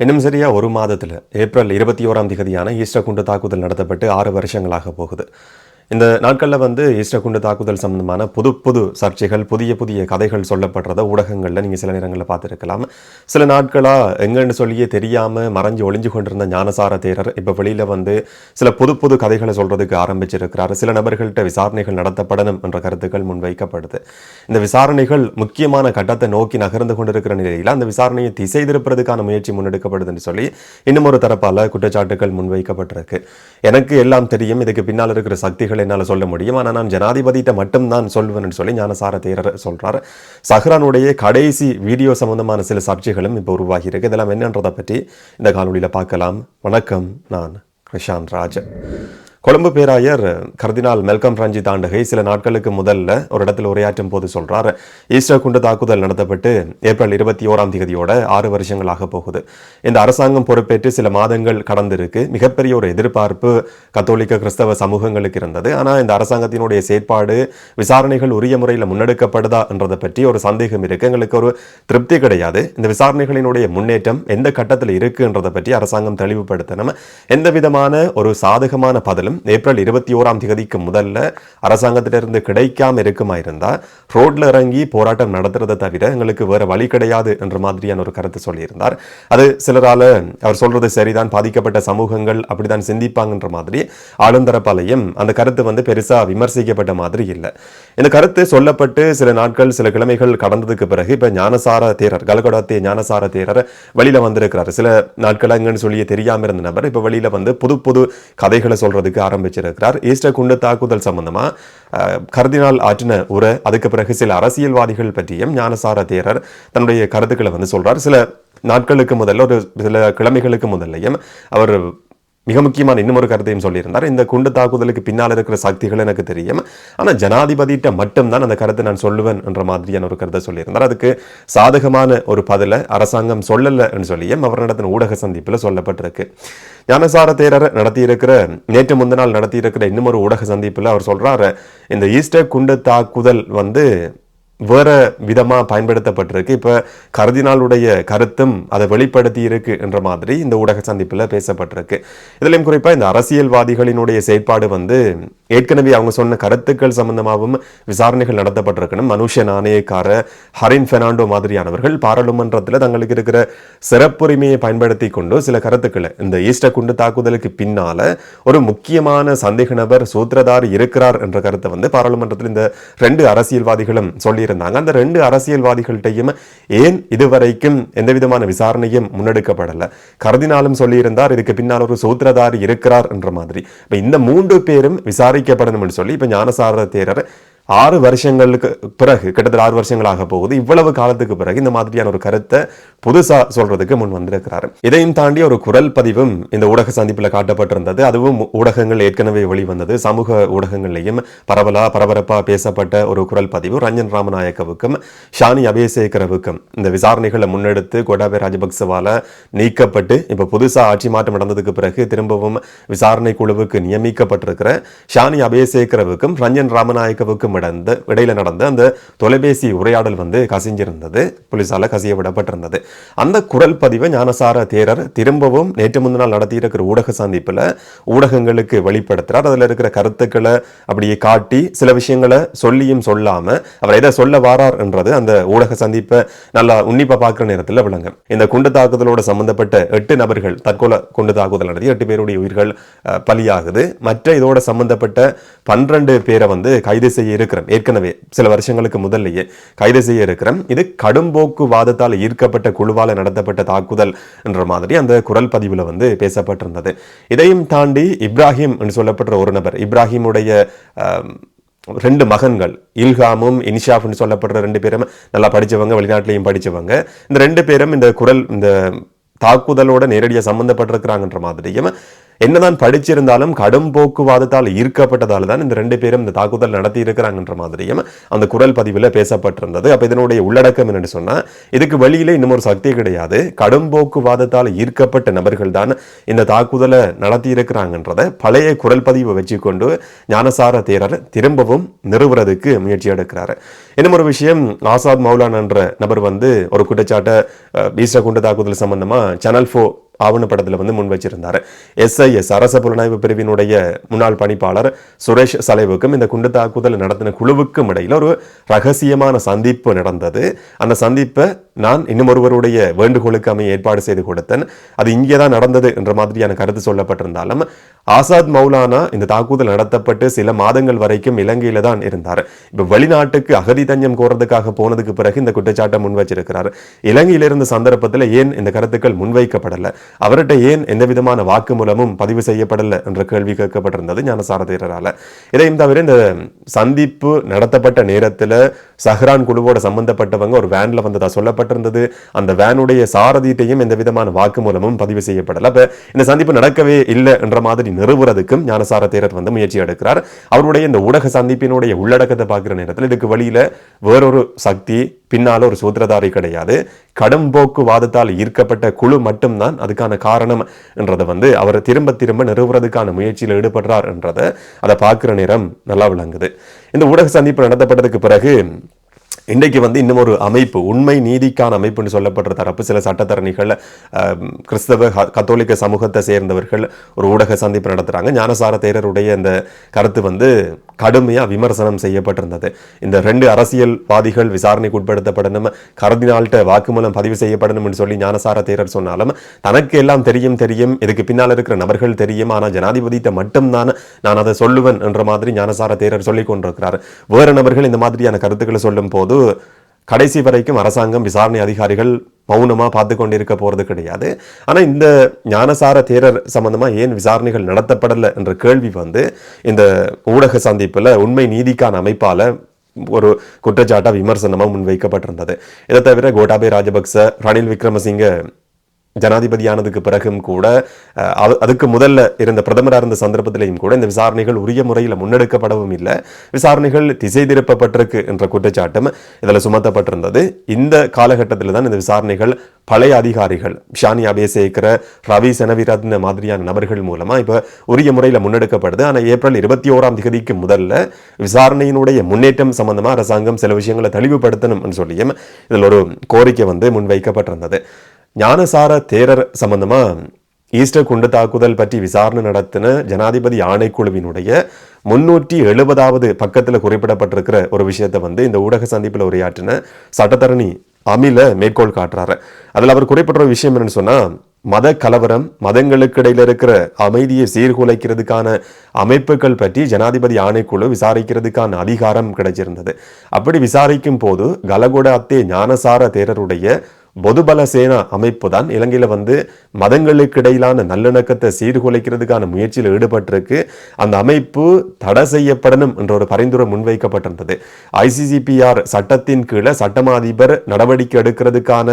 இன்னும் சரியா ஒரு மாதத்தில் ஏப்ரல் இருபத்தி ஓராம் திகதியான ஈஸ்டர் குண்டு தாக்குதல் நடத்தப்பட்டு ஆறு வருஷங்களாக போகுது. இந்த நாட்களில் வந்து இஷ்டகுண்டு தாக்குதல் சம்பந்தமான புது புது சர்ச்சைகள் புதிய புதிய கதைகள் சொல்லப்படுறத ஊடகங்களில் நீங்கள் சில நேரங்களில் பார்த்துருக்கலாம். சில நாட்களாக எங்கன்னு சொல்லியே தெரியாமல் மறைஞ்சு ஒளிஞ்சு கொண்டிருந்த ஞானசார தேரர் இப்போ வெளியில் வந்து சில புது புது கதைகளை சொல்கிறதுக்கு ஆரம்பிச்சிருக்கிறார். சில நபர்கள்ட்ட விசாரணைகள் நடத்தப்படணும் என்ற கருத்துக்கள் முன்வைக்கப்படுது. இந்த விசாரணைகள் முக்கியமான கட்டத்தை நோக்கி நகர்ந்து கொண்டிருக்கிற நிலையில் அந்த விசாரணையை திசை திருப்பதற்கான முயற்சி முன்னெடுக்கப்படுதுன்னு சொல்லி இன்னும் ஒரு தரப்பால் குற்றச்சாட்டுகள் முன்வைக்கப்பட்டிருக்கு. எனக்கு எல்லாம் தெரியும். இதுக்கு பின்னால் இருக்கிற சக்திகள் என்னால் சொல்ல முடியும். ஆனால் நான் ஜனாதிபதியிட்ட மட்டும்தான் சொல்வேன்னு சொல்லி ஞானசார தேரர் சொல்றார். சஹ்ரானுடைய கடைசி வீடியோ சம்பந்தமான சில சர்ச்சைகளும் இப்போ உருவாகி இருக்கு. இதெல்லாம் என்னன்றதை பற்றி இந்த காணொலியில் பார்க்கலாம். வணக்கம் நான் கிருஷான் ராஜ் கொழும்பு பேராயர் கர்தினால் மெல்கம் ரஞ்சி தாண்டகை சில நாட்களுக்கு முதல்ல ஒரு இடத்துல உரையாற்றும் போது சொல்கிறார் ஈஸ்டர் குண்டு தாக்குதல் நடத்தப்பட்டு ஏப்ரல் இருபத்தி ஓராம் தேதியோட ஆறு வருஷங்களாக போகுது. இந்த அரசாங்கம் பொறுப்பேற்று சில மாதங்கள் கடந்திருக்கு. மிகப்பெரிய ஒரு எதிர்பார்ப்பு கத்தோலிக்க கிறிஸ்தவ சமூகங்களுக்கு இருந்தது. ஆனால் இந்த அரசாங்கத்தினுடைய செயற்பாடு விசாரணைகள் உரிய முறையில் முன்னெடுக்கப்படுதா என்றதை பற்றி ஒரு சந்தேகம் இருக்கு. எங்களுக்கு ஒரு திருப்தி கிடையாது. இந்த விசாரணைகளினுடைய முன்னேற்றம் எந்த கட்டத்தில் இருக்குன்றதை பற்றி அரசாங்கம் தெளிவுபடுத்தணும். எந்த விதமான ஒரு சாதகமான பதிலும் ஏப்ரல் இருபத்தி ஓராம் தேதிக்கு முதல்ல அரசாங்கத்திலிருந்து கிடைக்காம இருக்குமா இருந்தா ரோட்ல இறங்கி போராட்டம் நடத்துறதை தவிர எங்களுக்கு வேற வழி கிடையாது என்ற மாதிரியான ஒரு கருத்து சொல்லியிருந்தார். அது சிலரால அவர் சொல்றது சரிதான் பாதிக்கப்பட்ட சமூகங்கள் அப்படிதான் சிந்திப்பாங்கன்ற மாதிரி ஆளுந்தரப்பாலையும் அந்த கருத்து வந்து பெருசா விமர்சிக்கப்பட்ட மாதிரி இல்லை. இந்த கருத்து சொல்லப்பட்டு சில நாட்கள் சில கிழமைகள் கடந்ததுக்கு பிறகு இப்ப ஞானசார தேரர் கலகடாத்தே ஞானசார தேரர் வெளியில வந்திருக்கிறார். சில நாட்கள் அங்கன்னு சொல்லி தெரியாம இருந்த நபர் இப்ப வெளியில வந்து புது புது கதைகளை சொல்றதுக்கு ஆரம்பிச்சிருக்கிறார். ஈஸ்டர் குண்டு தாக்குதல் சம்பந்தமா கருதினால் கர்தினால் ஆற்றின உரை அதுக்கு பிறகு சில அரசியல்வாதிகள் பற்றியும் ஞானசார தேரர் தன்னுடைய கருத்துக்களை வந்து சொல்றார். சில நாட்களுக்கு முதல்ல ஒரு சில கிழமைகளுக்கு முதல்லையும் அவர் மிக முக்கியமான இன்னும் ஒரு கருத்தையும் சொல்லியிருந்தார். இந்த குண்டு தாக்குதலுக்கு பின்னால் இருக்கிற சக்திகள் எனக்கு தெரியும். ஆனால் ஜனாதிபதியிட்ட மட்டும்தான் அந்த கருத்தை நான் சொல்லுவேன் என்ற மாதிரியான ஒரு கருத்தை சொல்லியிருந்தார். அதுக்கு சாதகமான ஒரு பதிலை அரசாங்கம் சொல்லலைன்னு சொல்லியும் அவர் நடத்தின ஊடக சந்திப்பில் சொல்லப்பட்டிருக்கு. ஞானசார தேரர் நடத்தியிருக்கிற நேற்று முந்தினால் நடத்தியிருக்கிற இன்னும் ஒரு ஊடக சந்திப்பில் அவர் சொல்கிறார் இந்த ஈஸ்டர் குண்டு தாக்குதல் வந்து வேறு விதமாக பயன்படுத்தப்பட்டிருக்கு. இப்போ கருதினாளுடைய கருத்தும் அதை வெளிப்படுத்தி இருக்கு என்ற மாதிரி இந்த ஊடக சந்திப்பில் பேசப்பட்டிருக்கு. இதுலையும் குறிப்பாக இந்த அரசியல்வாதிகளினுடைய செயற்பாடு வந்து ஏற்கனவே அவங்க சொன்ன கருத்துக்கள் சம்பந்தமாகவும் விசாரணைகள் நடத்தப்பட்டிருக்கணும். மனுஷ நாணயக்கார ஹரின் ஃபெர்னாண்டோ மாதிரியானவர்கள் பாராளுமன்றத்தில் தங்களுக்கு இருக்கிற சிறப்புரிமையை பயன்படுத்தி கொண்டு சில கருத்துக்களை இந்த ஈஸ்டர் குண்டு தாக்குதலுக்கு பின்னால ஒரு முக்கியமான சந்தேக நபர் சூத்திரதார் இருக்கிறார் என்ற கருத்தை வந்து பாராளுமன்றத்தில் இந்த ரெண்டு அரசியல்வாதிகளும் சொல்லி இருந்தாங்க அந்த ரெண்டு அரசியல்வாதிகள்கிட்டையும் ஏன் இதுவரைக்கும் எந்த விதமான விசாரணையும் முன்னெடுக்கப்படல? கருதினாலும் சொல்லியிருந்தார் இதுக்கு பின்னால் ஒரு சூத்திரதாரி இருக்கிறார் என்ற மாதிரி. இப்ப இந்த மூன்று பேரும் விசாரிக்கப்படணும்னு சொல்லி இப்ப ஞானசார தேரர் ஆறு வருஷங்களுக்கு பிறகு கிட்டத்தட்ட ஆறு வருஷங்களாக போகுது. இவ்வளவு காலத்துக்கு பிறகு இந்த மாதிரியான ஒரு கருத்தை புதுசா சொல்றதுக்கு முன் வந்திருக்கிறாரு. இதையும் தாண்டி ஒரு குரல் பதிவும் இந்த ஊடக சந்திப்பில் காட்டப்பட்டிருந்தது. அதுவும் ஊடகங்கள் ஏற்கனவே வெளிவந்தது. சமூக ஊடகங்கள்லையும் பரவலா பரபரப்பா பேசப்பட்ட ஒரு குரல் பதிவு ரஞ்சன் ராமநாயக்கவுக்கும் ஷானி அபேசேகரவுக்கும். இந்த விசாரணைகளை முன்னெடுத்து கோட்டாபய ராஜபக்சவால நீக்கப்பட்டு இப்போ புதுசா ஆட்சி மாற்றம் நடந்ததுக்கு பிறகு திரும்பவும் விசாரணை குழுவுக்கு நியமிக்கப்பட்டிருக்கிற ஷானி அபேசேகரவுக்கும் ரஞ்சன் ராமநாயக்கவுக்கும் இடந்து இடையில நடந்த அந்த தொலைபேசி உரையாடல் வந்து கசிஞ்சிருந்தது. போலீசால கசிய விடப்பட்டிருந்தது அந்த குரல் பதிவை ஞானசார தேரர் திரும்பவும் நேற்று முந்தினால் நடத்தியிருக்கிற ஊடக சந்திப்பில் ஊடகங்களுக்கு வெளிப்படுத்துறார். அதுல இருக்கிற கருத்துக்களை அப்படியே காட்டி சில விஷயங்களை சொல்லியும் சொல்லாம அவர் எதை சொல்ல வாரார் என்றது அந்த ஊடக சந்திப்பை நல்லா உன்னிப்பா பார்க்குற நேரத்தில் விளங்கும். இந்த குண்டு தாக்குதலோட சம்பந்தப்பட்ட எட்டு நபர்கள் தற்கொலை குண்டு தாக்குதல் நடத்தி எட்டு பேருடைய உயிர்கள் பலியாகுது. மற்ற இதோட சம்பந்தப்பட்ட பன்னிரண்டு பேரை வந்து கைது செய்ய இருக்கிறோம் ஏற்கனவே சில வருஷங்களுக்கு முதல்லையே கைது செய்ய இருக்கிறோம் இது கடும்போக்கு வாதத்தால் ஈர்க்கப்பட்ட குழுவால் நடத்தப்பட்ட தாக்குதல் என்ற மாதிரி அந்த குரல் பதிவில் வந்து பேசப்பட்டிருந்தது. இதையும் தாண்டி இப்ராஹிம் என்று சொல்லப்பட்ட ஒரு நபர் இப்ராஹிமுடைய ரெண்டு மகன்கள் இல்ஹாமும் இனிஷாஃப்னு சொல்லப்படுற ரெண்டு பேரும் நல்லா படித்தவங்க வெளிநாட்டிலையும் படித்தவங்க இந்த ரெண்டு பேரும் இந்த குரல் இந்த தாக்குதலோட நேரடியாக சம்மந்தப்பட்டிருக்கிறாங்கன்ற மாதிரியும் என்னதான் படிச்சிருந்தாலும் கடும் போக்குவாதத்தால் ஈர்க்கப்பட்டதால் தான் இந்த ரெண்டு பேரும் இந்த தாக்குதல் நடத்தி இருக்கிறாங்கன்ற மாதிரியும் அந்த குரல் பதிவில் பேசப்பட்டிருந்தது. அப்போ இதனுடைய உள்ளடக்கம் என்னென்னு சொன்னால் இதுக்கு வெளியில இன்னும் ஒரு சக்தி கிடையாது. கடும் போக்குவாதத்தால் ஈர்க்கப்பட்ட நபர்கள் தான் இந்த தாக்குதலை நடத்தி இருக்கிறாங்கன்றத பழைய குரல் பதிவை வச்சுக்கொண்டு ஞானசார தேரர் திரும்பவும் நிறுவுறதுக்கு முயற்சி எடுக்கிறாரு. இன்னும் ஒரு விஷயம் ஆசாத் மௌலான் என்ற நபர் வந்து ஒரு குற்றச்சாட்டை அஹ், ஈஸ்டர் குண்டு தாக்குதல் சம்பந்தமாக சேனல் ஃபோ ஆவணப்படத்தில் வந்து முன் வச்சிருந்தார். எஸ்ஐஎஸ் அரச புலனாய்வு பிரிவினுடைய முன்னாள் பணிப்பாளர் சுரேஷ் சலைவுக்கும் இந்த குண்டு தாக்குதல் நடத்தின குழுவுக்கும் இடையில் ஒரு ரகசியமான சந்திப்பு நடந்தது. அந்த சந்திப்பை நான் இன்னும் ஒருவருடைய வேண்டுகோளுக்கு அமைய ஏற்பாடு செய்து கொடுத்தேன். அது இங்கே தான் நடந்தது என்ற மாதிரியான கருத்து சொல்லப்பட்டிருந்தாலும் ஆசாத் மௌலானா இந்த தாக்குதல் நடத்தப்பட்டு சில மாதங்கள் வரைக்கும் இலங்கையில தான் இருந்தார். இப்போ வெளிநாட்டுக்கு அகதி தஞ்சம் கோரதுக்காக போனதுக்கு பிறகு இந்த குற்றச்சாட்டை முன் வச்சிருக்கிறார். இலங்கையில இருந்த சந்தர்ப்பத்தில் ஏன் இந்த கருத்துக்கள் முன்வைக்கப்படல? அவர்கிட்ட ஏன் எந்த விதமான வாக்குமூலமும் பதிவு செய்யப்படலை என்ற கேள்வி கேட்கப்பட்டிருந்தது ஞானசாரதீரரால். இதையும் தவிர இந்த சந்திப்பு நடத்தப்பட்ட நேரத்தில் சஹ்ரான் குழுவோட சம்பந்தப்பட்டவங்க ஒரு வேன்ல வந்ததா செய்யப்பட்டிருந்தது அந்த வேனுடைய சாரதியிட்டையும் எந்த விதமான வாக்குமூலமும் பதிவு செய்யப்படல. அப்ப இந்த சந்திப்பு நடக்கவே இல்லை என்ற மாதிரி நிறுவுறதுக்கும் ஞானசார தேரர் வந்து முயற்சி எடுக்கிறார். அவருடைய இந்த ஊடக சந்திப்பினுடைய உள்ளடக்கத்தை பார்க்குற நேரத்தில் இதுக்கு வழியில வேறொரு சக்தி பின்னால ஒரு சூத்திரதாரி கிடையாது. கடும் போக்குவாதத்தால் ஈர்க்கப்பட்ட குழு மட்டும்தான் அதுக்கான காரணம் என்றதை வந்து அவர் திரும்ப திரும்ப நிறுவுறதுக்கான முயற்சியில் ஈடுபடுறார் என்றதை அதை பார்க்குற நேரம் நல்லா விளங்குது. இந்த ஊடக சந்திப்பு நடத்தப்பட்டதுக்கு பிறகு இன்றைக்கு வந்து இன்னும் ஒரு அமைப்பு உண்மை நீதிக்கான அமைப்புன்னு சொல்லப்படுற தரப்பு சில சட்டத்தரணிகள் கிறிஸ்தவ கத்தோலிக்க சமூகத்தை சேர்ந்தவர்கள் ஒரு ஊடக சந்திப்பு நடத்துகிறாங்க ஞானசார தேரருடைய இந்த கருத்து வந்து கடுமையாக விமர்சனம் செய்யப்பட்டிருந்தது. இந்த ரெண்டு அரசியல்வாதிகள் விசாரணைக்கு உட்படுத்தப்படணும் கருதினால்கிட்ட வாக்குமூலம் பதிவு செய்யப்படணும்னு சொல்லி ஞானசார தேரர் சொன்னாலும் தனக்கு எல்லாம் தெரியும் தெரியும் இதுக்கு பின்னால் இருக்கிற நபர்கள் தெரியும் ஆனால் ஜனாதிபதியிட்ட மட்டும்தான் நான் அதை சொல்லுவேன் என்ற மாதிரி ஞானசார தேரர் சொல்லிக் கொண்டிருக்கிறார் வேறு நபர்கள் இந்த மாதிரியான கருத்துக்களை சொல்லும் போது கடைசி வரைக்கும் அரசாங்கம் விசாரணை அதிகாரிகள் மௌனமா பார்த்து கொண்டிருக்க போறது கிடையாது. ஆனா இந்த ஞானசார தேரர் சம்பந்தமா ஏன் விசாரணைகள் நடத்தப்படலை என்ற கேள்வி வந்து இந்த ஊடக சந்திப்புல உண்மை நீதிக்கான அமைப்பால ஒரு குற்றச்சாட்டா விமர்சனமா முன்வைக்கப்பட்டிருந்தது. இதை தவிர கோட்டாபே ராஜபக்ச ரணில் விக்ரமசிங்க ஜனாதிபதியானதுக்கு பிறகும் கூட அது- அதுக்கு முதல்ல இருந்த பிரதமராக இருந்த சந்தர்ப்பத்திலையும் கூட இந்த விசாரணைகள் உரிய முறையில் முன்னெடுக்கப்படவும் இல்லை. விசாரணைகள் திசை திருப்பப்பட்டிருக்கு என்ற குற்றச்சாட்டும் இதில் சுமத்தப்பட்டிருந்தது. இந்த காலகட்டத்தில் தான் இந்த விசாரணைகள் பழைய அதிகாரிகள் ஷானி அபேசேகர ரவி செனவிரத்ன மாதிரியான நபர்கள் மூலமா இப்போ உரிய முறையில் முன்னெடுக்கப்படுது. ஆனால் ஏப்ரல் இருபத்தி ஓராம் தேதிக்கு முதல்ல விசாரணையினுடைய முன்னேற்றம் சம்பந்தமா அரசாங்கம் சில விஷயங்களை தெளிவுபடுத்தணும் சொல்லியும் இதில் ஒரு கோரிக்கை வந்து முன்வைக்கப்பட்டிருந்தது. ஞானசார தேரர் சம்பந்தமா ஈஸ்டர் குண்டு தாக்குதல் பற்றி விசாரணை நடத்தின ஜனாதிபதி ஆணைக்குழுவினுடைய முன்னூற்றி எழுபதாவது பக்கத்தில் குறிப்பிடப்பட்டிருக்கிற ஒரு விஷயத்தை வந்து இந்த ஊடக சந்திப்பில் உரையாற்றின சட்டத்தரணி அமில மேற்கோள் காட்டுறாரு. அதில் அவர் குறிப்பிட்ட விஷயம் என்னன்னு சொன்னால் மத கலவரம் மதங்களுக்கு இடையில இருக்கிற அமைதியை சீர்குலைக்கிறதுக்கான அமைப்புகள் பற்றி ஜனாதிபதி ஆணைக்குழு விசாரிக்கிறதுக்கான அதிகாரம் கிடைச்சிருந்தது. அப்படி விசாரிக்கும் போது கலகொட அத்தே ஞானசார தேரருடைய பொதுபல சேனா அமைப்பு தான் இலங்கையில் வந்து மதங்களுக்கு இடையிலான நல்லிணக்கத்தை சீர்குலைக்கிறதுக்கான முயற்சியில் ஈடுபட்டிருக்கு. அந்த அமைப்பு தடை செய்யப்படணும் என்ற ஒரு பரிந்துரை முன்வைக்கப்பட்டிருந்தது. ஐசிசிபிஆர் சட்டத்தின் கீழே சட்டமா அதிபர் நடவடிக்கை எடுக்கிறதுக்கான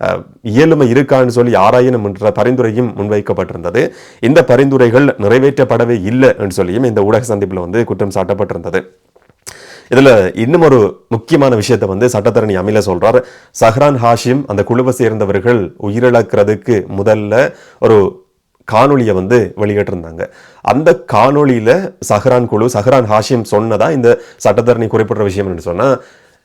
அஹ், இயலுமை இருக்கான்னு சொல்லி ஆராயணும் என்ற பரிந்துரையும் முன்வைக்கப்பட்டிருந்தது. இந்த பரிந்துரைகள் நிறைவேற்றப்படவே இல்லை என்று சொல்லியும் இந்த ஊடக சந்திப்பில் வந்து குற்றம் சாட்டப்பட்டிருந்தது. இதுல இன்னும் ஒரு முக்கியமான விஷயத்தை வந்து சட்டத்தரணி அமில சொல்கிறார் சஹ்ரான் ஹாஷிம் அந்த குழுவை சேர்ந்தவர்கள் உயிரிழக்கிறதுக்கு முதல்ல ஒரு காணொளியை வந்து வெளியிட்டிருந்தாங்க. அந்த காணொளியில சஹ்ரான் குழு சஹ்ரான் ஹாஷிம் சொன்னதா இந்த சட்டத்தரணி குறிப்பிட்ட விஷயம் சொன்னால் சொன்னா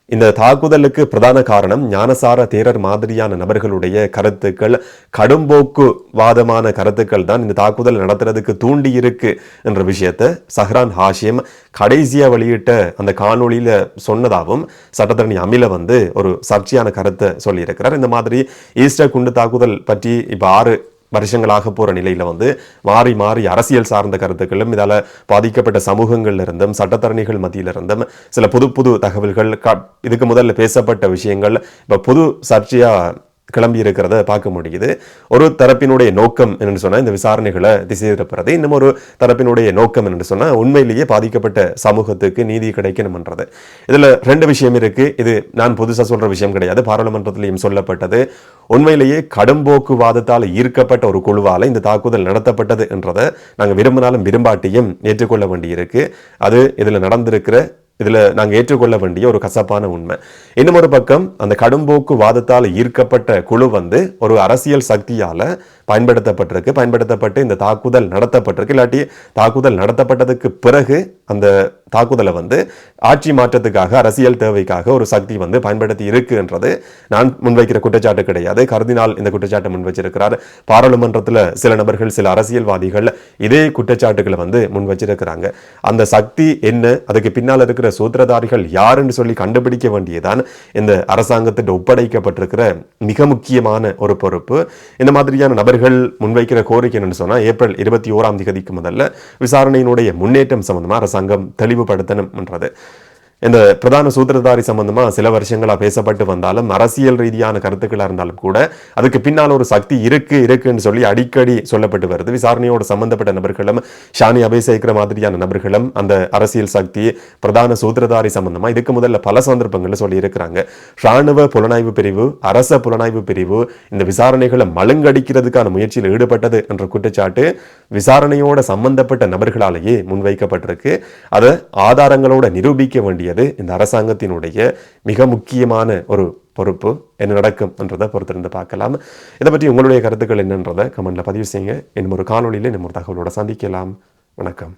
இந்த தாக்குதலுக்கு பிரதான காரணம் ஞானசார தேரர் மாதிரியான நபர்களுடைய கருத்துக்கள். கடும்போக்குவாதமான கருத்துக்கள் தான் இந்த தாக்குதல் நடத்துறதுக்கு தூண்டி இருக்கு என்ற விஷயத்தை சஹ்ரான் ஹாஷிம் கடைசியாக வெளியிட்ட அந்த காணொளியில் சொன்னதாகவும் சட்டத்தரணி அமில வந்து ஒரு சர்ச்சையான கருத்தை சொல்லியிருக்கிறார். இந்த மாதிரி ஈஸ்டர் குண்டு தாக்குதல் பற்றி இப்போ ஆறு வருஷங்களாக போகிற நிலையில் வந்து மாறி மாறி அரசியல் சார்ந்த கருத்துக்களும் இதால் பாதிக்கப்பட்ட சமூகங்களிலிருந்தும் சட்டத்தரணிகள் மத்தியிலிருந்தும் சில புது புது தகவல்கள் க- இதுக்கு முதல்ல பேசப்பட்ட விஷயங்கள் இப்போ புது சர்ச்சையாக கிளம்பி இருக்கிறத பார்க்க முடியுது. ஒரு தரப்பினுடைய நோக்கம் என்னென்னு சொன்னால் இந்த விசாரணைகளை திசை திருப்புறது. இன்னும் ஒரு தரப்பினுடைய நோக்கம் என்னென்னு சொன்னால் உண்மையிலேயே பாதிக்கப்பட்ட சமூகத்துக்கு நீதி கிடைக்கணும்ன்றது. இதில் ரெண்டு விஷயம் இருக்குது இது நான் புதுசாக சொல்கிற விஷயம் கிடையாது. பாராளுமன்றத்திலையும் சொல்லப்பட்டது. உண்மையிலேயே கடும்போக்குவாதத்தால் ஈர்க்கப்பட்ட ஒரு குழுவால் இந்த தாக்குதல் நடத்தப்பட்டது என்றதை நாங்கள் விரும்பினாலும் விரும்பாட்டியும் ஏற்றுக்கொள்ள வேண்டியிருக்கு. அது இதில் நடந்திருக்கிற இதுல நாங்க ஏற்றுக்கொள்ள வேண்டிய ஒரு கசப்பான உண்மை. இன்னும் ஒரு பக்கம் அந்த கடும்போக்கு வாதத்தால் ஈர்க்கப்பட்ட குழு வந்து ஒரு அரசியல் சக்தியால் பயன்படுத்தப்பட்டிருக்கு. பயன்படுத்தப்பட்டு இந்த தாக்குதல் நடத்தப்பட்டிருக்கு. இல்லாட்டி தாக்குதல் நடத்தப்பட்டதுக்கு பிறகு அந்த தாக்குதலை வந்து ஆட்சி மாற்றத்துக்காக அரசியல் தேவைக்காக ஒரு சக்தி வந்து பயன்படுத்தி இருக்குன்றது நான் முன்வைக்கிற குற்றச்சாட்டு கிடையாது. கருதினால் இந்த குற்றச்சாட்டை முன் வச்சிருக்கிறார். பாராளுமன்றத்தில் சில நபர்கள் சில அரசியல்வாதிகள் இதே குற்றச்சாட்டுகளை வந்து முன் வச்சிருக்கிறாங்க. அந்த சக்தி என்ன? அதுக்கு பின்னால் இருக்கிற சூத்திரதாரிகள் யாருன்னு சொல்லி கண்டுபிடிக்க வேண்டியதான் இந்த அரசாங்கத்திட்ட ஒப்படைக்கப்பட்டிருக்கிற மிக முக்கியமான ஒரு பொறுப்பு. இந்த மாதிரியான நபர் நபர்கள் முன்வைக்கிற கோரிக்கை என்னன்னு சொன்னா ஏப்ரல் இருபத்தி ஓராம் தேதிக்கு முதல்ல விசாரணையினுடைய முன்னேற்றம் சம்பந்தமாக அரசாங்கம் தெளிவுபடுத்தணும்ன்றது. இந்த பிரதான சூத்திரதாரி சம்பந்தமா சில வருஷங்களா பேசப்பட்டு வந்தாலும் அரசியல் ரீதியான கருத்துக்களா இருந்தாலும் கூட அதுக்கு பின்னால் ஒரு சக்தி இருக்கு இருக்குன்னு சொல்லி அடிக்கடி சொல்லப்பட்டு வருது. விசாரணையோடு சம்பந்தப்பட்ட நபர்களும் ஷானி அபிஷேகிற மாதிரியான நபர்களும் அந்த அரசியல் சக்தி பிரதான சூத்திரதாரி சம்பந்தமா இதுக்கு முதல்ல பல சந்தர்ப்பங்கள்ல சொல்லி இருக்கிறாங்க ராணுவ புலனாய்வு பிரிவு அரச புலனாய்வு பிரிவு இந்த விசாரணைகளை மழுங்கடிக்கிறதுக்கான முயற்சியில் ஈடுபட்டது என்ற குற்றச்சாட்டு விசாரணையோட சம்பந்தப்பட்ட நபர்களாலேயே முன்வைக்கப்பட்டிருக்கு. அதை ஆதாரங்களோட நிரூபிக்க வேண்டியது இந்த அரசாங்கத்தினுடைய மிக முக்கியமான ஒரு பொறுப்பு என்ன நடக்கும் என்றதை பொறுத்திருந்து பார்க்கலாம். இதை பற்றி உங்களுடைய கருத்துக்கள் என்னன்றதை கமெண்ட்ல பதிவு செய்யுங்க. இன்னும் ஒரு காணொலியில் இன்னும் ஒரு தகவலோட சந்திக்கலாம். வணக்கம்.